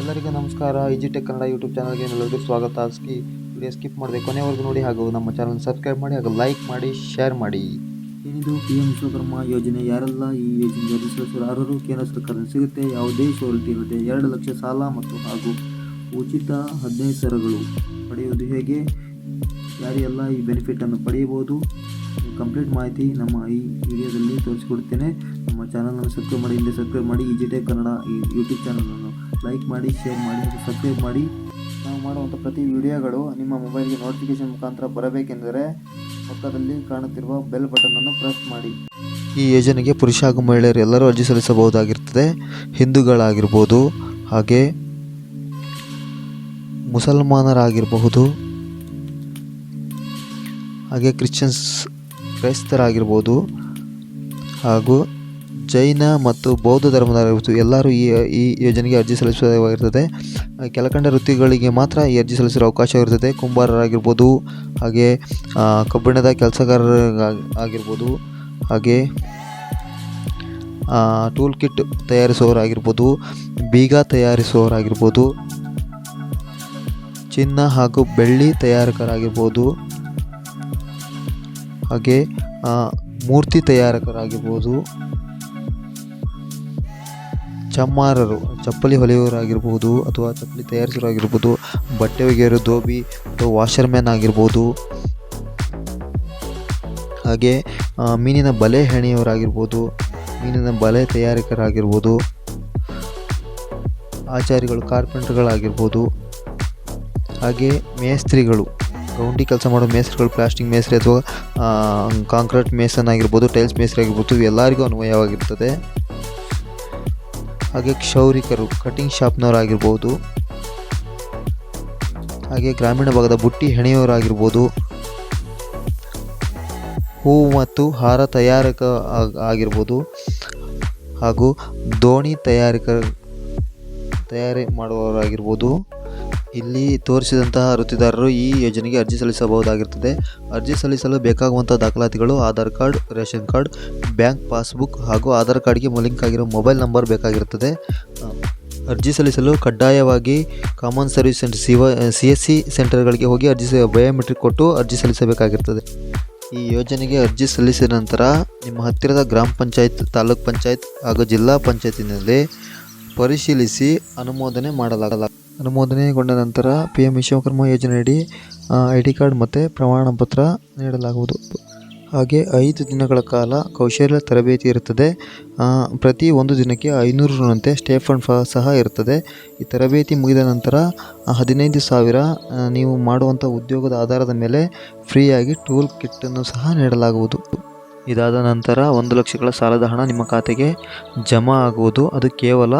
ಎಲ್ಲರಿಗೂ ನಮಸ್ಕಾರ. ಇಜಿಟೆಕ್ ಕನ್ನಡ ಯೂಟ್ಯೂಬ್ ಚಾನಲ್ಗೆ ಎಲ್ಲರಿಗೂ ಸ್ವಾಗತ. ಆಸ್ಕಿ ವಿಡಿಯೋ ಸ್ಕಿಪ್ ಮಾಡಿದೆ ಕೊನೆವರೆಗೂ ನೋಡಿ ಹಾಗೂ ನಮ್ಮ ಚಾನಲ್ ಸಬ್ಸ್ಕ್ರೈಬ್ ಮಾಡಿ ಹಾಗೂ ಲೈಕ್ ಮಾಡಿ, ಶೇರ್ ಮಾಡಿ. ಏನಿದು ಪಿ ಎಂ ವಿಶ್ವಕರ್ಮ ಯೋಜನೆ ಯಾರೆಲ್ಲ ಈ ಯೋಜನೆ ಅರ್ಹರು ಕೇಂದ್ರ ಸರ್ಕಾರ ಸಿಗುತ್ತೆ. ಯಾವುದೇ ಸವಲತ್ತು ಇರುತ್ತೆ ಎರಡು ಲಕ್ಷ ಸಾಲ ಮತ್ತು ಹಾಗೂ ಉಚಿತ ಹದಿನೈದು ಸರಗಳು ಪಡೆಯುವುದು ಹೇಗೆ? ಯಾರೆಲ್ಲ ಈ ಬೆನಿಫಿಟನ್ನು ಪಡೆಯಬಹುದು? ಕಂಪ್ಲೀಟ್ ಮಾಹಿತಿ ನಮ್ಮ ಈ ವಿಡಿಯೋದಲ್ಲಿ ತೋರಿಸಿಕೊಡ್ತೇನೆ. ನಮ್ಮ ಚಾನಲನ್ನು ಸಬ್ಸ್ಕ್ರೈಬ್ ಮಾಡಿ, ಹಿಂದೆ ಸಬ್ಸ್ಕ್ರೈಬ್ ಮಾಡಿ. ಈ ಜಿಟೆಕ್ ಕನ್ನಡ ಈ ಯೂಟ್ಯೂಬ್ ಚಾನಲನ್ನು ಲೈಕ್ ಮಾಡಿ ಶೇರ್ ಮಾಡಿ, ಹಾಗೂ ಸಬ್ಸ್ಕ್ರೈಬ್ ಮಾಡಿ. ನಾವು ಮಾಡುವಂಥ ಪ್ರತಿ ವಿಡಿಯೋಗಳು ನಿಮ್ಮ ಮೊಬೈಲ್ಗೆ ನೋಟಿಫಿಕೇಶನ್ ಮುಖಾಂತರ ಬರಬೇಕೆಂದರೆ ಪಕ್ಕದಲ್ಲಿ ಕಾಣುತ್ತಿರುವ ಬೆಲ್ ಬಟನನ್ನು ಪ್ರೆಸ್ ಮಾಡಿ. ಈ ಯೋಜನೆಗೆ ಪುರುಷ ಹಾಗೂ ಮಹಿಳೆಯರು ಎಲ್ಲರೂ ಅರ್ಜಿ ಸಲ್ಲಿಸಬಹುದಾಗಿರ್ತದೆ ಹಿಂದೂಗಳಾಗಿರ್ಬೋದು ಹಾಗೆ ಮುಸಲ್ಮಾನರಾಗಿರಬಹುದು, ಹಾಗೆ ಕ್ರಿಶ್ಚಿಯನ್ಸ್ ಕ್ರೈಸ್ತರಾಗಿರ್ಬೋದು ಹಾಗೂ ಜೈನ ಮತ್ತು ಬೌದ್ಧ ಧರ್ಮದವರು ಎಲ್ಲರೂ ಈ ಈ ಯೋಜನೆಗೆ ಅರ್ಜಿ ಸಲ್ಲಿಸುವಾಗಿರ್ತದೆ ಕೆಲಕಂಡ ವೃತ್ತಿಗಳಿಗೆ ಮಾತ್ರ ಈ ಅರ್ಜಿ ಸಲ್ಲಿಸಲು ಅವಕಾಶವಿರುತ್ತದೆ. ಕುಂಬಾರರಾಗಿರ್ಬೋದು, ಹಾಗೆ ಕಬ್ಬಿಣದ ಕೆಲಸಗಾರರ ಆಗಿರ್ಬೋದು ಹಾಗೆ ಟೂಲ್ ಕಿಟ್ ತಯಾರಿಸುವವರಾಗಿರ್ಬೋದು, ಬೀಗ ತಯಾರಿಸುವವರಾಗಿರ್ಬೋದು, ಚಿನ್ನ ಹಾಗೂ ಬೆಳ್ಳಿ ತಯಾರಕರಾಗಿರ್ಬೋದು, ಹಾಗೆ ಮೂರ್ತಿ ತಯಾರಕರಾಗಿರ್ಬೋದು ಚಮ್ಮಾರರು, ಚಪ್ಪಲಿ ಹೊಲೆಯೋರಾಗಿರ್ಬೋದು ಅಥವಾ ಚಪ್ಪಲಿ ತಯಾರಿಸೋರಾಗಿರ್ಬೋದು, ಬಟ್ಟೆ ಒಗೆಯೋರು ಧೋಬಿ ಅಥವಾ ವಾಷರ್ಮ್ಯಾನ್ ಆಗಿರ್ಬೋದು. ಹಾಗೆ ಮೀನಿನ ಬಲೆ ಹೆಣೆಯವರಾಗಿರ್ಬೋದು ಮೀನಿನ ಬಲೆ ತಯಾರಿಕರಾಗಿರ್ಬೋದು, ಆಚಾರಿಗಳು, ಕಾರ್ಪೆಂಟ್ರ್ಗಳಾಗಿರ್ಬೋದು. ಹಾಗೆ, ಮೇಸ್ತ್ರಿಗಳು, ಗೌಂಡಿ ಕೆಲಸ ಮಾಡೋ ಮೇಸ್ತ್ರಿಗಳು ಪ್ಲಾಸ್ಟಿಕ್ ಮೇಸ್ತ್ರಿ ಅಥವಾ ಕಾಂಕ್ರೀಟ್ ಮೇಸನ್ ಆಗಿರ್ಬೋದು, ಟೈಲ್ಸ್ ಮೇಸ್ತ್ರಿ ಆಗಿರ್ಬೋದು ಎಲ್ಲರಿಗೂ ಅನ್ವಯವಾಗಿರ್ತದೆ. ಹಾಗೆ ಕ್ಷೌರಿಕರು ಕಟಿಂಗ್ ಶಾಪ್ನವರಾಗಿರ್ಬೋದು ಹಾಗೆ ಗ್ರಾಮೀಣ ಭಾಗದ ಬುಟ್ಟಿ ಹೆಣೆಯವರಾಗಿರ್ಬೋದು ಹೂವು ಮತ್ತು ಹಾರ ತಯಾರಕ ಆಗ್- ಆಗಿರ್ಬೋದು, ಹಾಗೂ ದೋಣಿ ತಯಾರಿಕ ತಯಾರಿ ಮಾಡುವವರಾಗಿರ್ಬೋದು. ಇಲ್ಲಿ ತೋರಿಸಿದಂತಹ ವೃತ್ತಿದಾರರು ಈ ಯೋಜನೆಗೆ ಅರ್ಜಿ ಸಲ್ಲಿಸಬಹುದಾಗಿರುತ್ತದೆ. ಅರ್ಜಿ ಸಲ್ಲಿಸಲು ಬೇಕಾಗುವಂತಹ ದಾಖಲಾತಿಗಳು Aadhaar card, ration card, bank passbook ಹಾಗೂ ಆಧಾರ್ ಕಾರ್ಡ್ಗೆ ಲಿಂಕ್ ಆಗಿರೋ ಮೊಬೈಲ್ ನಂಬರ್ ಬೇಕಾಗಿರುತ್ತದೆ. ಅರ್ಜಿ ಸಲ್ಲಿಸಲು ಕಡ್ಡಾಯವಾಗಿ common service centre, C C S C ಸೆಂಟರ್ಗಳಿಗೆ ಹೋಗಿ ಅರ್ಜಿ ಬಯೋಮೆಟ್ರಿಕ್ ಕೊಟ್ಟು ಅರ್ಜಿ ಸಲ್ಲಿಸಬೇಕಾಗಿರ್ತದೆ ಈ ಯೋಜನೆಗೆ ಅರ್ಜಿ ಸಲ್ಲಿಸಿದ ನಂತರ ನಿಮ್ಮ ಹತ್ತಿರದ ಗ್ರಾಮ ಪಂಚಾಯತ್, ತಾಲೂಕ್ ಪಂಚಾಯತ್ ಹಾಗೂ ಜಿಲ್ಲಾ ಪಂಚಾಯತಿನಲ್ಲಿ ಪರಿಶೀಲಿಸಿ ಅನುಮೋದನೆ ಮಾಡಲಾಗಲ್ಲ ಅನುಮೋದನೆಗೊಂಡ ನಂತರ ಪಿ ಎಂ ವಿಶ್ವಕರ್ಮ ಯೋಜನೆಯಡಿ ಐ ಡಿ ಕಾರ್ಡ್ ಮತ್ತು ಪ್ರಮಾಣ ಪತ್ರ ನೀಡಲಾಗುವುದು. ಹಾಗೆ ಐದು ದಿನಗಳ ಕಾಲ ಕೌಶಲ್ಯ ತರಬೇತಿ ಇರುತ್ತದೆ. ಪ್ರತಿ ಒಂದು ದಿನಕ್ಕೆ ಐನೂರು ರುನಂತೆ ಸ್ಟೇಫಂಡ್ ಫ, ಸಹ ಇರುತ್ತದೆ. ಈ ತರಬೇತಿ ಮುಗಿದ ನಂತರ ಹದಿನೈದು ಸಾವಿರ ನೀವು ಮಾಡುವಂಥ ಉದ್ಯೋಗದ ಆಧಾರದ ಮೇಲೆ ಫ್ರೀಯಾಗಿ ಟೂಲ್ ಕಿಟ್ಟನ್ನು ಸಹ ನೀಡಲಾಗುವುದು. ಇದಾದ ನಂತರ ಒಂದು ಲಕ್ಷಗಳ ಸಾಲದ ಹಣ ನಿಮ್ಮ ಖಾತೆಗೆ ಜಮಾ ಆಗುವುದು. ಅದು ಕೇವಲ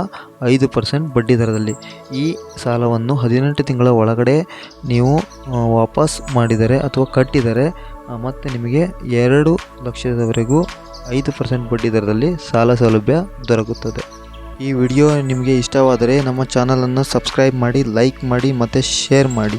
ಐದು ಪರ್ಸೆಂಟ್ ಬಡ್ಡಿ ದರದಲ್ಲಿ. ಈ ಸಾಲವನ್ನು ಹದಿನೆಂಟು ತಿಂಗಳ ಒಳಗಡೆ ನೀವು ವಾಪಸ್ ಮಾಡಿದರೆ ಅಥವಾ ಕಟ್ಟಿದರೆ ಮತ್ತೆ ನಿಮಗೆ ಎರಡು ಲಕ್ಷದವರೆಗೂ ಐದು ಪರ್ಸೆಂಟ್ ಬಡ್ಡಿ ದರದಲ್ಲಿ ಸಾಲ ಸೌಲಭ್ಯ ದೊರಕುತ್ತದೆ. ಈ ವಿಡಿಯೋ ನಿಮಗೆ ಇಷ್ಟವಾದರೆ ನಮ್ಮ ಚಾನಲನ್ನು ಸಬ್ಸ್ಕ್ರೈಬ್ ಮಾಡಿ, ಲೈಕ್ ಮಾಡಿ ಮತ್ತು ಶೇರ್ ಮಾಡಿ.